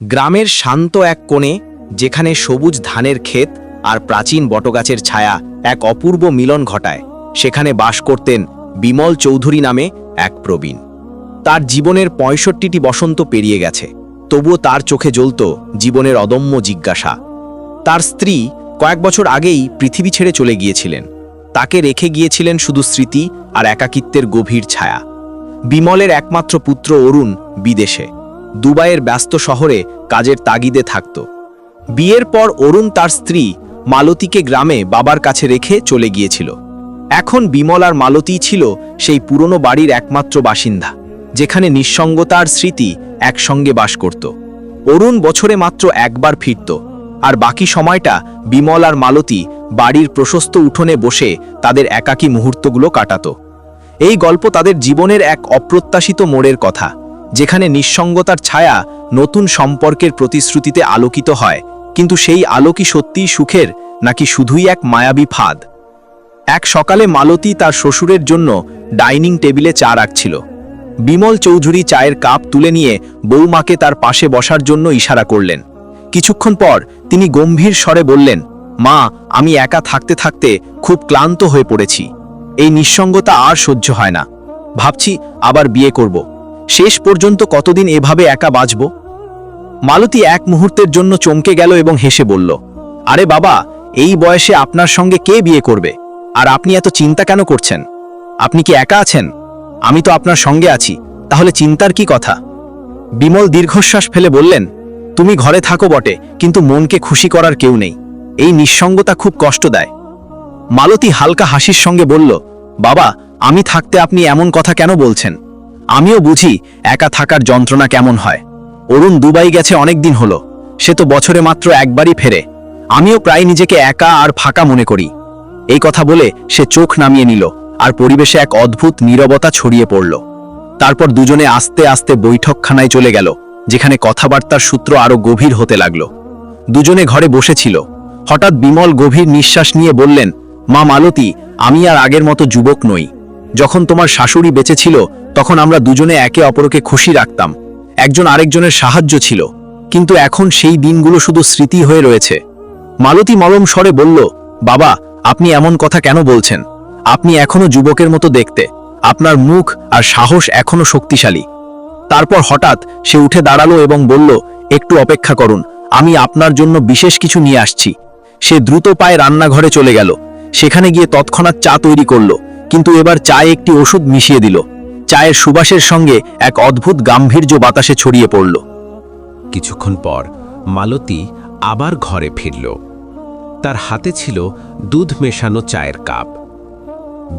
গ্রামের শান্ত এক কোণে, যেখানে সবুজ ধানের ক্ষেত আর প্রাচীন বটগাছের ছায়া এক অপূর্ব মিলন ঘটায়, সেখানে বাস করতেন বিমল চৌধুরী নামে এক প্রবীণ। তার জীবনের পঁয়ষট্টিটি বসন্ত পেরিয়ে গেছে, তবুও তার চোখে জ্বলত জীবনের অদম্য জিজ্ঞাসা। তার স্ত্রী কয়েক বছর আগেই পৃথিবী ছেড়ে চলে গিয়েছিলেন। তাকে রেখে গিয়েছিলেন শুধু স্মৃতি আর একাকিত্বের গভীর ছায়া। বিমলের একমাত্র পুত্র অরুণ বিদেশে। দুবাইয়ের ব্যস্ত শহরে কাজের তাগিদে থাকত। বিয়ের পর অরুণ তার স্ত্রী মালতীকে গ্রামে বাবার কাছে রেখে চলে গিয়েছিল। এখন বিমল আর মালতী ছিল সেই পুরনো বাড়ির একমাত্র বাসিন্দা, যেখানে নিঃসঙ্গতার স্মৃতি একসঙ্গে বাস করত। অরুণ বছরে মাত্র একবার ফিরত আর বাকি সময়টা বিমল আর মালতী বাড়ির প্রশস্ত উঠোনে বসে তাদের একাকী মুহূর্তগুলো কাটাত। এই গল্প তাদের জীবনের এক অপ্রত্যাশিত মোড়ের কথা। যেখানে নিঃসঙ্গতার ছায়া নতুন সম্পর্কের প্রতিশ্রুতিতে আলোকিত হয়, কিন্তু সেই আলো কি সত্যিই সুখের নাকি শুধুই এক মায়াবী ফাঁদ? এক সকালে মালতী তার শ্বশুরের জন্য ডাইনিং টেবিলে চা রাখছিল। বিমল চৌধুরী চায়ের কাপ তুলে নিয়ে বৌমাকে তার পাশে বসার জন্য ইশারা করলেন। কিছুক্ষণ পর তিনি গম্ভীর স্বরে বললেন, মা, আমি একা থাকতে থাকতে খুব ক্লান্ত হয়ে পড়েছি। এই নিঃসঙ্গতা আর সহ্য হয় না। ভাবছি আবার বিয়ে করব। শেষ পর্যন্ত কতদিন এভাবে একা বাঁচব? মালতী এক মুহূর্তের জন্য চমকে গেল এবং হেসে বলল, আরে বাবা, এই বয়সে আপনার সঙ্গে কে বিয়ে করবে? আর আপনি এত চিন্তা কেন করছেন? আপনি কি একা আছেন? আমি তো আপনার সঙ্গে আছি, তাহলে চিন্তার কি কথা? বিমল দীর্ঘশ্বাস ফেলে বললেন, তুমি ঘরে থাকো বটে, কিন্তু মনকে খুশি করার কেউ নেই। এই নিঃসঙ্গতা খুব কষ্ট দেয়। মালতী হালকা হাসির সঙ্গে বলল, বাবা, আমি থাকতে আপনি এমন কথা কেন বলছেন? আমিও বুঝি একা থাকার যন্ত্রণা কেমন হয়। অরুণ দুবাই গেছে অনেক দিন হলো। সে তো বছরে মাত্র একবারই ফেরে। আমিও প্রায় নিজেকে একা আর ফাঁকা মনে করি। এই কথা বলে সে চোখ নামিয়ে নিল আর পরিবেশে এক অদ্ভুত নীরবতা ছড়িয়ে পড়ল। তারপর দুজনে আস্তে আস্তে বৈঠকখানায় চলে গেল, যেখানে কথাবার্তার সূত্র আরও গভীর হতে লাগল। দুজনে ঘরে বসেছিল। হঠাৎ বিমল গভীর নিঃশ্বাস নিয়ে বললেন, মা মালতী, আমি আর আগের মতো যুবক নই। যখন তোমার শাশুড়ি বেঁচে ছিল তখন আমরা দুজনে একে অপরকে খুশি রাখতাম। একজন আরেকজনের সাহায্য ছিল। কিন্তু এখন সেই দিনগুলো শুধু স্মৃতি হয়ে রয়েছে। মালতী মলম স্বরে বলল, বাবা, আপনি এমন কথা কেন বলছেন? আপনি এখনও যুবকের মতো দেখতে। আপনার মুখ আর সাহস এখনও শক্তিশালী। তারপর হঠাৎ সে উঠে দাঁড়াল এবং বলল, একটু অপেক্ষা করুন, আমি আপনার জন্য বিশেষ কিছু নিয়ে আসছি। সে দ্রুত পায়ে রান্নাঘরে চলে গেল। সেখানে গিয়ে তৎক্ষণাৎ চা তৈরি করল। কিন্তু এবার চায়ে একটি ওষুধ মিশিয়ে দিল। চায়ের সুবাসের সঙ্গে এক অদ্ভুত গাম্ভীর্য বাতাসে ছড়িয়ে পড়ল। কিছুক্ষণ পর মালতী আবার ঘরে ফিরল। তার হাতে ছিল দুধ মেশানো চায়ের কাপ।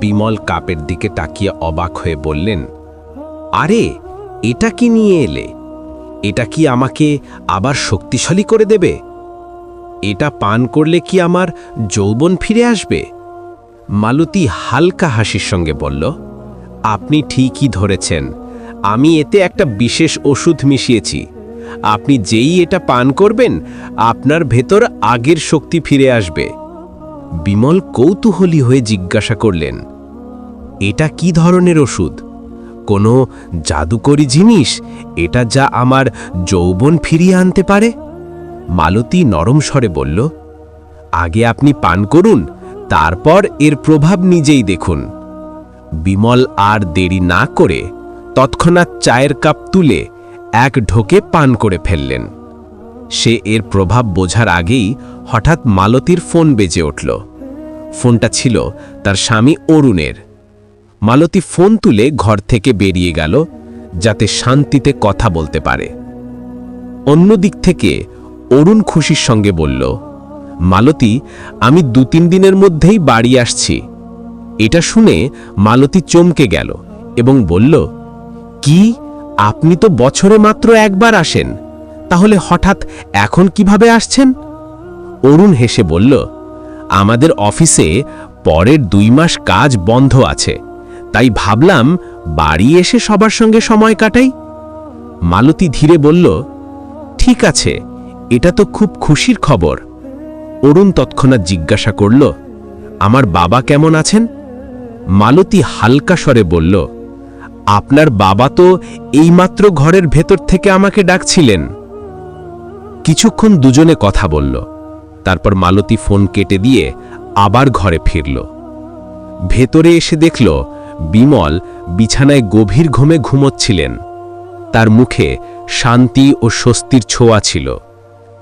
বিমল কাপের দিকে তাকিয়ে অবাক হয়ে বললেন, আরে, এটা কি নিয়ে এলে? এটা কি আমাকে আবার শক্তিশালী করে দেবে? এটা পান করলে কি আমার যৌবন ফিরে আসবে? মালতী হালকা হাসির সঙ্গে বলল, আপনি ঠিকই ধরেছেন। আমি এতে একটা বিশেষ ওষুধ মিশিয়েছি। আপনি যেই এটা পান করবেন, আপনার ভেতর আগের শক্তি ফিরে আসবে বিমল কৌতূহলী হয়ে জিজ্ঞাসা করলেন, এটা কি ধরনের ওষুধ? কোনো জাদুকরি জিনিস? এটা যা আমার যৌবন ফিরিয়ে আনতে পারে মালতী নরম স্বরে বলল, আগে আপনি পান করুন তারপর এর প্রভাব নিজেই দেখুন। বিমল আর দেরি না করে তৎক্ষণাৎ চায়ের কাপ তুলে এক ঢোকে পান করে ফেললেন। সে এর প্রভাব বোঝার আগেই হঠাৎ মালতীর ফোন বেজে উঠল। ফোনটা ছিল তার স্বামী অরুণের। মালতী ফোন তুলে ঘর থেকে বেরিয়ে গেল যাতে শান্তিতে কথা বলতে পারে। অন্য দিক থেকে অরুণ খুশির সঙ্গে বলল মালতী, আমি দু তিন দিনের মধ্যেই বাড়ি আসছি। এটা শুনে মালতী চমকে গেল এবং বলল, কি? আপনি তো বছরে মাত্র একবার আসেন। তাহলে হঠাৎ এখন কীভাবে আসছেন? অরুণ হেসে বলল, আমাদের অফিসে পরের দুই মাস কাজ বন্ধ আছে। তাই ভাবলাম বাড়ি এসে সবার সঙ্গে সময় কাটাই। মালতী ধীরে বলল, ঠিক আছে, এটা তো খুব খুশির খবর। অরুণ তৎক্ষণাৎ জিজ্ঞাসা করল, আমার বাবা কেমন আছেন? মালতী হালকা স্বরে বলল, আপনার বাবা তো এইমাত্র ঘরের ভেতর থেকে আমাকে ডাকছিলেন। কিছুক্ষণ দুজনে কথা বলল, তারপর মালতী ফোন কেটে দিয়ে আবার ঘরে ফিরল। ভেতরে এসে দেখল, বিমল বিছানায় গভীর ঘুমে ঘুমোচ্ছিলেন। তার মুখে শান্তি ও স্বস্তির ছোঁয়া ছিল।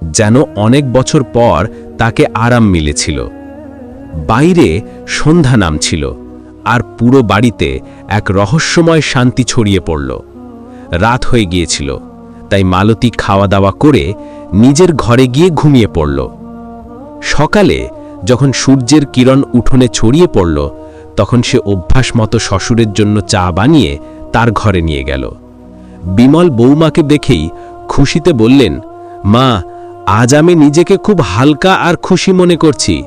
যেন অনেক বছর পর তাকে আরাম মিলেছিল। বাইরে সন্ধ্যা নামছিল আর পুরো বাড়িতে এক রহস্যময় শান্তি ছড়িয়ে পড়ল। রাত হয়ে গিয়েছিল, তাই মালতী খাওয়া দাওয়া করে নিজের ঘরে গিয়ে ঘুমিয়ে পড়ল। সকালে যখন সূর্যের কিরণ উঠোনে ছড়িয়ে পড়ল, তখন সে অভ্যাস মতো শ্বশুরের জন্য চা বানিয়ে তার ঘরে নিয়ে গেল। বিমল বৌমাকে দেখেই খুশিতে বললেন, মা আজ আমি নিজেকে খুব হালকা আর খুশি মনে করছি।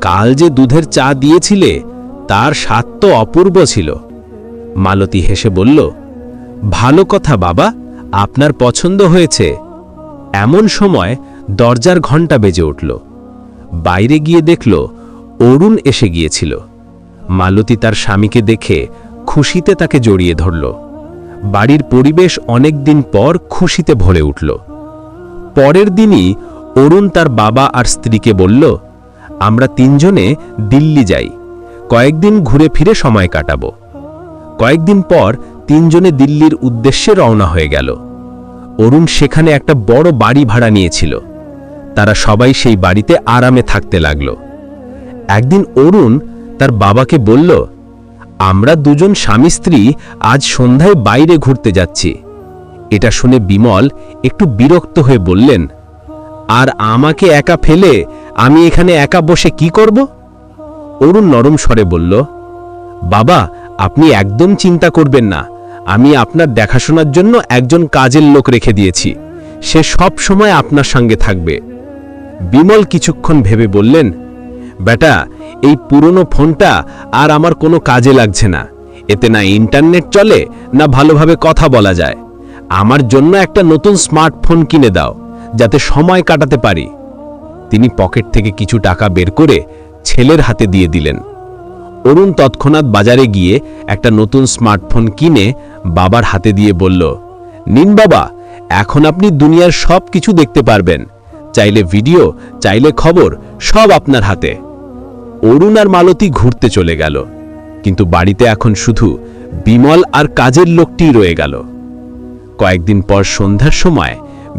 কাল যে দুধের চা দিয়েছিলে, তার স্বাদ তো অপূর্ব ছিল। মালতী হেসে বলল, ভালো কথা বাবা, আপনার পছন্দ হয়েছে। এমন সময় দরজার ঘণ্টা বেজে উঠল। বাইরে গিয়ে দেখল, অরুণ এসে গিয়েছিল। মালতী তার স্বামীকে দেখে খুশিতে তাকে জড়িয়ে ধরল। বাড়ির পরিবেশ অনেক দিন পর খুশিতে ভরে উঠল। পরের দিনই অরুণ তার বাবা আর স্ত্রীকে বলল, আমরা তিনজনে দিল্লি যাই। কয়েকদিন ঘুরে ফিরে সময় কাটাব। কয়েকদিন পর তিনজনে দিল্লির উদ্দেশ্যে রওনা হয়ে গেল। অরুণ সেখানে একটা বড় বাড়ি ভাড়া নিয়েছিল। তারা সবাই সেই বাড়িতে আরামে থাকতে লাগল। একদিন অরুণ তার বাবাকে বলল, আমরা দুজন স্বামী স্ত্রী আজ সন্ধ্যায় বাইরে ঘুরতে যাচ্ছি। এটা শুনে বিমল একটু বিরক্ত হয়ে বললেন, আর আমাকে একা ফেলে আমি এখানে একা বসে কি করব? অরুণ নরম স্বরে বলল, বাবা, আপনি একদম চিন্তা করবেন না। আমি আপনার দেখাশোনার জন্য একজন কাজের লোক রেখে দিয়েছি। সে সব সময় আপনার সঙ্গে থাকবে। বিমল কিছুক্ষণ ভেবে বললেন, বেটা, এই পুরনো ফোনটা আর আমার কোনো কাজে লাগছে না। এতে না ইন্টারনেট চলে, না ভালোভাবে কথা বলা যায়। আমার জন্য একটা নতুন স্মার্টফোন কিনে দাও, যাতে সময় কাটাতে পারি। তিনি পকেট থেকে কিছু টাকা বের করে ছেলের হাতে দিয়ে দিলেন। অরুণ তৎক্ষণাৎ বাজারে গিয়ে একটা নতুন স্মার্টফোন কিনে বাবার হাতে দিয়ে বলল, নিন বাবা, এখন আপনি দুনিয়ার সব কিছু দেখতে পারবেন। চাইলে ভিডিও, চাইলে খবর, সব আপনার হাতে। অরুণ আর মালতী ঘুরতে চলে গেল। কিন্তু বাড়িতে এখন শুধু বিমল আর কাজের লোকটিই রয়ে গেল। কয়েকদিন পর সন্ধ্যার সময়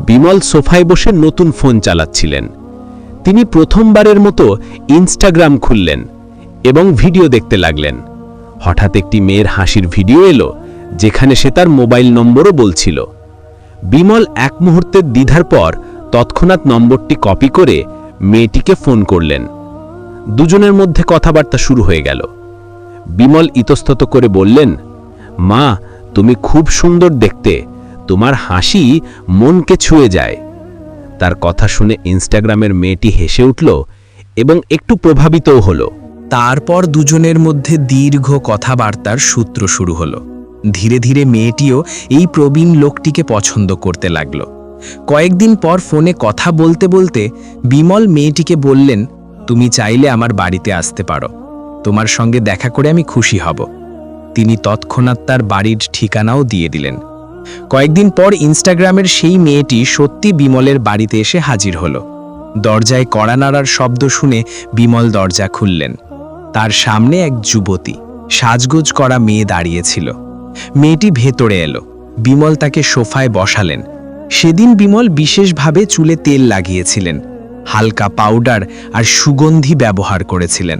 বিমল সোফায় বসে নতুন ফোন চালাচ্ছিলেন। তিনি প্রথমবারের মতো ইনস্টাগ্রাম খুললেন এবং ভিডিও দেখতে লাগলেন। হঠাৎ একটি মেয়ের হাসির ভিডিও এলো, যেখানে সে তার মোবাইল নম্বরও বলছিল। বিমল এক মুহূর্তের দ্বিধার পর তৎক্ষণাৎ নম্বরটি কপি করে মেয়েটিকে ফোন করলেন। দুজনের মধ্যে কথাবার্তা শুরু হয়ে গেল। বিমল ইতস্তত করে বললেন, মা, তুমি খুব সুন্দর দেখতে। তোমার হাসি মনকে ছুঁয়ে যায়। তার কথা শুনে ইনস্টাগ্রামের মেয়েটি হেসে উঠল এবং একটু প্রভাবিতও হলো। তারপর দুজনের মধ্যে দীর্ঘ কথাবার্তার সূত্র শুরু হলো। ধীরে ধীরে মেয়েটিও এই প্রবীণ লোকটিকে পছন্দ করতে লাগল। কয়েকদিন পর ফোনে কথা বলতে বলতে বিমল মেয়েটিকে বললেন, তুমি চাইলে আমার বাড়িতে আসতে পারো। তোমার সঙ্গে দেখা করে আমি খুশি হব। তিনি তৎক্ষণাৎ তার বাড়ির ঠিকানাও দিয়ে দিলেন। কয়েকদিন পর ইনস্টাগ্রামের সেই মেয়েটি সত্যি বিমলের বাড়িতে এসে হাজির হলো। দরজায় কড়া নাড়ার শব্দ শুনে বিমল দরজা খুললেন। তার সামনে এক যুবতী সাজগোজ করা মেয়ে দাঁড়িয়েছিল। মেয়েটি ভেতরে এলো। বিমল তাকে সোফায় বসালেন। সেদিন বিমল বিশেষভাবে চুলে তেল লাগিয়েছিলেন, হালকা পাউডার আর সুগন্ধি ব্যবহার করেছিলেন।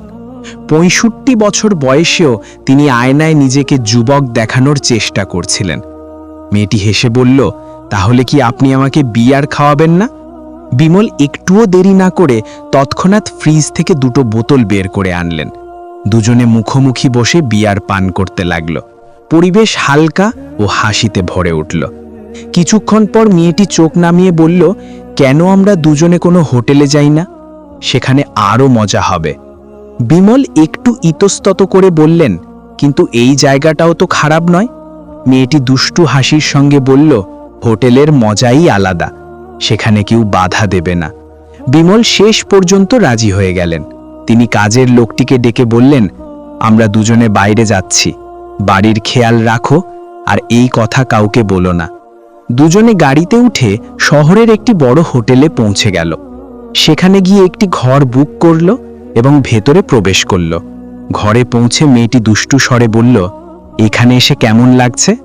পঁয়ষট্টি বছর বয়সেও তিনি আয়নায় নিজেকে যুবক দেখানোর চেষ্টা করছিলেন। মেয়েটি হেসে বলল, তাহলে কি আপনি আমাকে বিয়ার খাওয়াবেন না? বিমল একটুও দেরি না করে তৎক্ষণাৎ ফ্রিজ থেকে দুটো বোতল বের করে আনলেন। দুজনে মুখোমুখি বসে বিয়ার পান করতে লাগল। পরিবেশ হালকা ও হাসিতে ভরে উঠল। কিছুক্ষণ পর মেয়েটি চোখ নামিয়ে বলল, কেন আমরা দুজনে কোনো হোটেলে যাই না? সেখানে আরও মজা হবে। বিমল একটু ইতস্তত করে বললেন, কিন্তু এই জায়গাটাও তো খারাপ নয়। মেয়েটি দুষ্টু হাসির সঙ্গে বলল, হোটেলের মজাই আলাদা। সেখানে কেউ বাধা দেবে না। বিমল শেষ পর্যন্ত রাজি হয়ে গেলেন। তিনি কাজের লোকটিকে ডেকে বললেন, আমরা দুজনে বাইরে যাচ্ছি। বাড়ির খেয়াল রাখো, আর এই কথা কাউকে বলো না। দুজনে গাড়িতে উঠে শহরের একটি বড় হোটেলে পৌঁছে গেল। সেখানে গিয়ে একটি ঘর বুক করল এবং ভেতরে প্রবেশ করল। ঘরে পৌঁছে মেয়েটি দুষ্টু স্বরে বলল এখানে এসে কেমন লাগছে?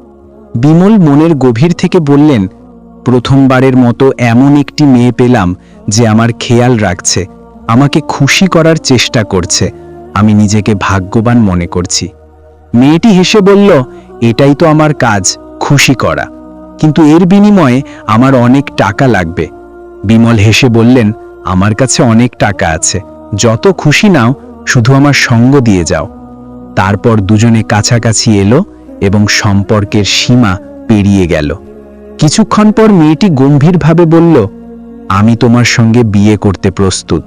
বিমল মনের গভীর থেকে বললেন, প্রথমবারের মতো এমন একটি মেয়ে পেলাম যে আমার খেয়াল রাখছে, আমাকে খুশি করার চেষ্টা করছে, আমি নিজেকে ভাগ্যবান মনে করছি। মেয়েটি হেসে বলল, এটাই তো আমার কাজ, খুশি করা। কিন্তু এর বিনিময়ে আমার অনেক টাকা লাগবে। বিমল হেসে বললেন, আমার কাছে অনেক টাকা আছে, যত খুশি নাও, শুধু আমার সঙ্গ দিয়ে যাও। তারপর দুজনে কাছাকাছি এলো এবং সম্পর্কের সীমা পেরিয়ে গেল। কিছুক্ষণ পর মেয়েটি গম্ভীরভাবে বলল, আমি তোমার সঙ্গে বিয়ে করতে প্রস্তুত।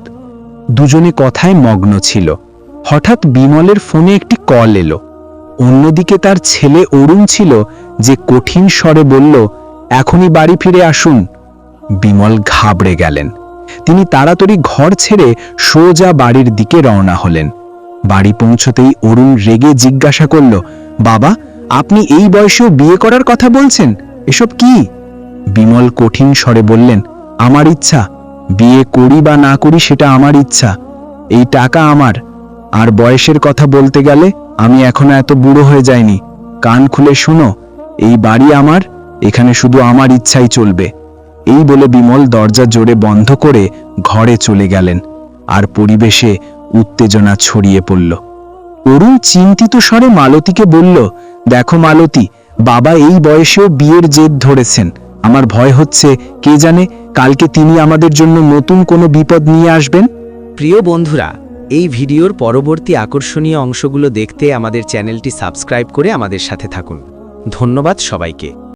দুজনে কথায় মগ্ন ছিল। হঠাৎ বিমলের ফোনে একটি কল এলো। অন্যদিকে তার ছেলে অরুণ ছিল যে কঠিন স্বরে বলল, এখনই বাড়ি ফিরে আসুন। বিমল ঘাবড়ে গেলেন। তিনি তাড়াতাড়ি ঘর ছেড়ে সোজা বাড়ির দিকে রওনা হলেন। বাড়ি পৌঁছতেই অরুণ রেগে জিজ্ঞাসা করল, বাবা, আপনি এই বয়সেও বিয়ে করার কথা বলছেন? এসব কি? বিমল কঠিন স্বরে বললেন, আমার ইচ্ছা। বিয়ে করি বা না করি সেটা আমার ইচ্ছা। এই টাকা আমার। আর বয়সের কথা বলতে গেলে আমি এখনও এত বুড়ো হয়ে যাইনি। কান খুলে শোনো, এই বাড়ি আমার, এখানে শুধু আমার ইচ্ছাই চলবে। এই বলে বিমল দরজা জোরে বন্ধ করে ঘরে চলে গেলেন। আর পরিবেশে উত্তেজনা ছড়িয়ে পড়ল। অরুণ চিন্তিত স্বরে মালতীকে বলল, দেখো মালতী, বাবা এই বয়সেও বিয়ের জেদ ধরেছেন। আমার ভয় হচ্ছে, কে জানে কালকে তিনি আমাদের জন্য নতুন কোনো বিপদ নিয়ে আসবেন? প্রিয় বন্ধুরা, এই ভিডিওর পরবর্তী আকর্ষণীয় অংশগুলো দেখতে আমাদের চ্যানেলটি সাবস্ক্রাইব করে আমাদের সাথে থাকুন। ধন্যবাদ সবাইকে।